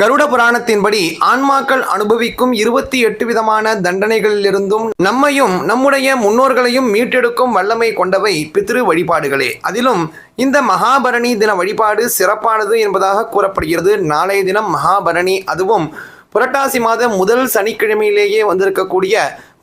கருட புராணத்தின்படி ஆன்மாக்கள் அனுபவிக்கும் இருபத்தி எட்டு விதமான தண்டனைகளிலிருந்தும் நம்மையும் நம்முடைய முன்னோர்களையும் மீட்டெடுக்கும் வல்லமை கொண்டவை பித்ரு வழிபாடுகளே. அதிலும் இந்த மகாபரணி தின வழிபாடு சிறப்பானது என்பதாக கூறப்படுகிறது. நாளைய தினம் மகாபரணி அதுவும் புரட்டாசி மாதம் முதல் சனிக்கிழமையிலேயே வந்திருக்கக்கூடிய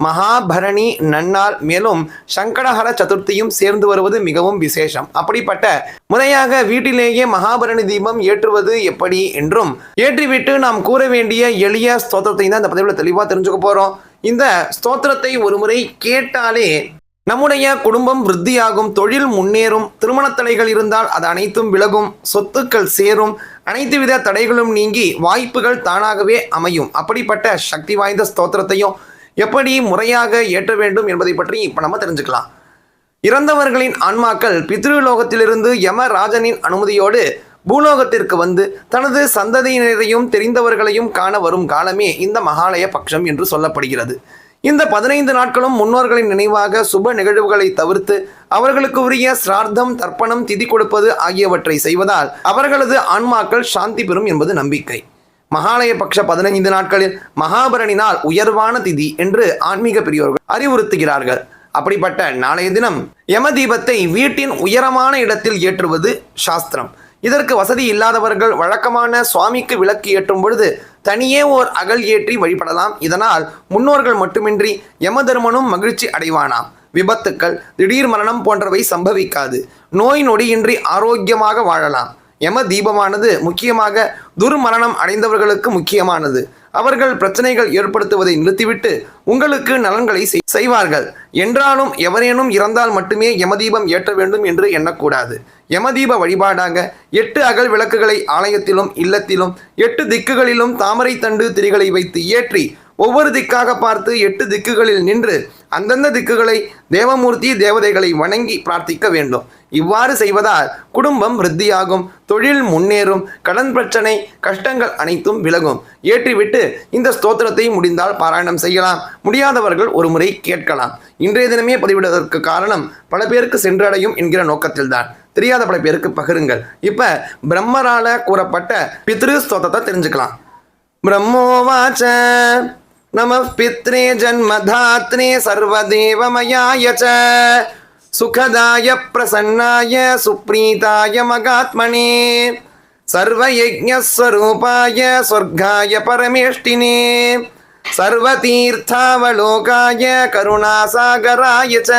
மகாபரணி நன்னாள் மேலும் சங்கடஹர சதுர்த்தியும் சேர்ந்து வருவது மிகவும் விசேஷம். அப்படிப்பட்ட முறையாக வீட்டிலேயே மகாபரணி தீபம் ஏற்றுவது எப்படி என்றும் ஏற்றிவிட்டு நாம் கூற வேண்டிய எளிய ஸ்தோத்திரத்தை தான் இந்த பதிவில் தெளிவாக தெரிஞ்சுக்க போகிறோம் இந்த ஸ்தோத்திரத்தை ஒரு முறை கேட்டாலே நம்முடைய குடும்பம் விருத்தியாகும் தொழில் முன்னேறும் திருமணத் தடைகள் இருந்தால் அது அனைத்தும் விலகும் சொத்துக்கள் சேரும் அனைத்து வித தடைகளும் நீங்கி வாய்ப்புகள் தானாகவே அமையும். அப்படிப்பட்ட சக்தி வாய்ந்த ஸ்தோத்திரத்தையும் எப்படி முறையாக ஏற்ற வேண்டும் என்பதை பற்றி இப்போ நம்ம தெரிஞ்சுக்கலாம். இறந்தவர்களின் ஆன்மாக்கள் பித்ருலோகத்திலிருந்து யமராஜனின் அனுமதியோடு பூலோகத்திற்கு வந்து தனது சந்ததியினரையும் தெரிந்தவர்களையும் காண வரும் காலமே இந்த மகாலய பட்சம் என்று சொல்லப்படுகிறது. இந்த பதினைந்து நாட்களும் முன்னோர்களின் நினைவாக சுப நிகழ்வுகளை தவிர்த்து அவர்களுக்கு உரிய சிரார்த்தம் தர்ப்பணம் திதி கொடுப்பது ஆகியவற்றை செய்வதால் அவர்களது ஆன்மாக்கள் சாந்தி பெறும் என்பது நம்பிக்கை. மகாலய பட்ச பதினைந்து நாட்களில் மகாபரணினால் உயர்வான திதி என்று ஆன்மீக பெரியோர்கள் அறிவுறுத்துகிறார்கள். அப்படிப்பட்ட நாளைய தினம் யம தீபத்தை வீட்டின் உயரமான இடத்தில் ஏற்றுவது சாஸ்திரம். இதற்கு வசதி இல்லாதவர்கள் வழக்கமான சுவாமிக்கு விளக்கு ஏற்றும் பொழுது தனியே ஓர் அகல் ஏற்றி வழிபடலாம். இதனால் முன்னோர்கள் மட்டுமின்றி யமதர்மனும் மகிழ்ச்சி அடைவானாம். விபத்துக்கள் திடீர் மரணம் போன்றவை சம்பவிக்காது. நோய் நொடியின்றி ஆரோக்கியமாக வாழலாம். யம தீபமானது முக்கியமாக துர்மரணம் அடைந்தவர்களுக்கு முக்கியமானது. அவர்கள் பிரச்சனைகள் ஏற்படுத்துவதை நிறுத்திவிட்டு உங்களுக்கு நலன்களை செய்வார்கள். என்றாலும் எவரேனும் இறந்தால் மட்டுமே யமதீபம் ஏற்ற வேண்டும் என்று எண்ணக்கூடாது. யமதீப வழிபாடாக எட்டு அகல் விளக்குகளை ஆலயத்திலும் இல்லத்திலும் எட்டு திக்குகளிலும் தாமரை தண்டு திரிகளை வைத்து ஏற்றி ஒவ்வொரு திக்காக பார்த்து எட்டு திக்குகளில் நின்று அந்தந்த திக்குகளை தேவமூர்த்தி தேவதைகளை வணங்கி பிரார்த்திக்க வேண்டும். இவ்வாறு செய்வதால் குடும்பம் விருத்தியாகும் தொழில் முன்னேறும் கடன் பிரச்சனை கஷ்டங்கள் அனைத்தும் விலகும். ஏற்றிவிட்டு இந்த ஸ்தோத்திரத்தை முடிந்தால் பாராயணம் செய்யலாம். முடியாதவர்கள் ஒரு முறை கேட்கலாம். இன்றைய தினமே பதிவிடுவதற்கு காரணம் பல பேருக்கு சென்றடையும் என்கிற நோக்கத்தில்தான். தெரியாத பல பேருக்கு பகிருங்கள். இப்போ பிரம்மரால கூறப்பட்ட பித்ரு ஸ்தோத்தத்தை தெரிஞ்சுக்கலாம். பிரம்மோவாச்ச नमः पित्रे जन्मधात्रे सर्वदेवमयाय च। सुखदाय, प्रसन्नाय, सुप्रीताय, मगात्मने। सर्वयज्ञस्वरूपाय, स्वर्गाय, परमेष्टिने। सर्वतीर्थावलोकाय, करुणासागराय च।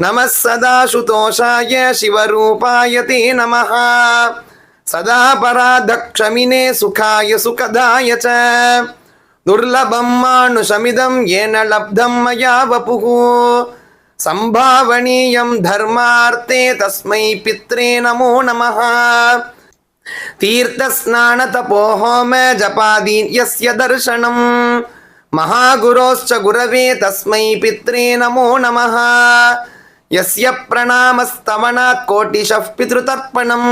नमः सदाशुतोषाय, शिवरूपाय ते नमः। सदा पराधक्षमिने सुखाय, सुखदाय च। दुर्लभं मानुषमिदं येन लब्धं मया वपुः सम्भावनीयं धर्मार्थे तस्मै पित्रे नमो नमः तीर्थस्नानतपोहोम जपादीन् यस्य दर्शनम् महागुरोश्च गुरवे तस्मै पित्रे नमो नमः यस्य प्रणामस्तवनात् कोटिशः पितृतर्पणम्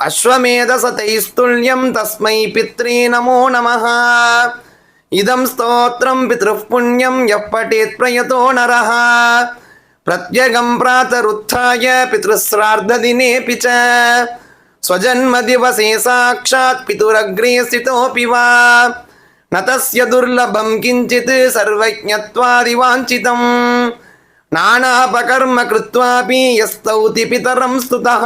अश्वमेधसतैस्तुल्यं तस्मै पित्रे नमो नमः इदं स्तोत्रं पितृः पुण्यं यः पठेत् प्रयतो नरः प्रत्यगं प्रातरुत्थाय पितृश्रार्धदिनेऽपि च स्वजन्मदिवसे साक्षात् पितुरग्रे स्थितोऽपि वा न तस्य दुर्लभं किञ्चित् सर्वज्ञत्वादिवाञ्छितम् नानापकर्म कृत्वापि यस्तौति पितरं स्तुतः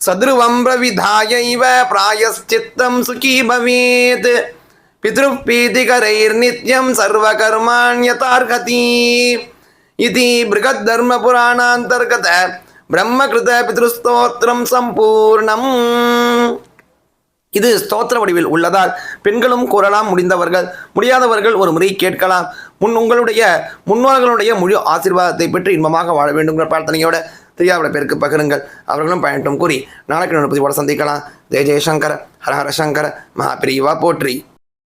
सध्रुवं प्रविधायैव प्रायश्चित्तं सुखी भवेत् पितृः प्रीतिकरैर्नित्यं सर्वकर्माण्यतार्हति इति बृहद्धर्मपुराणान्तर्गत ब्रह्मकृत पितृस्तोत्रं सम्पूर्णम् இது ஸ்தோத்திர வடிவில் உள்ளதால் பெண்களும் கூறலாம் முடிந்தவர்கள் முடியாதவர்கள் ஒரு முறை கேட்கலாம் முன் உங்களுடைய முன்னோர்களுடைய முழு ஆசீர்வாதத்தை பெற்று இன்பமாக வாழ வேண்டுங்கிற பிரார்த்தனையோட தெரியாத பேருக்கு பகிருங்கள் அவர்களும் பயணட்டும் கூறி நாளைக்கு பதிவோட சந்திக்கலாம் ஜெய ஜெயசங்கர ஹர ஹர சங்கர மகாபிரிவா போற்றி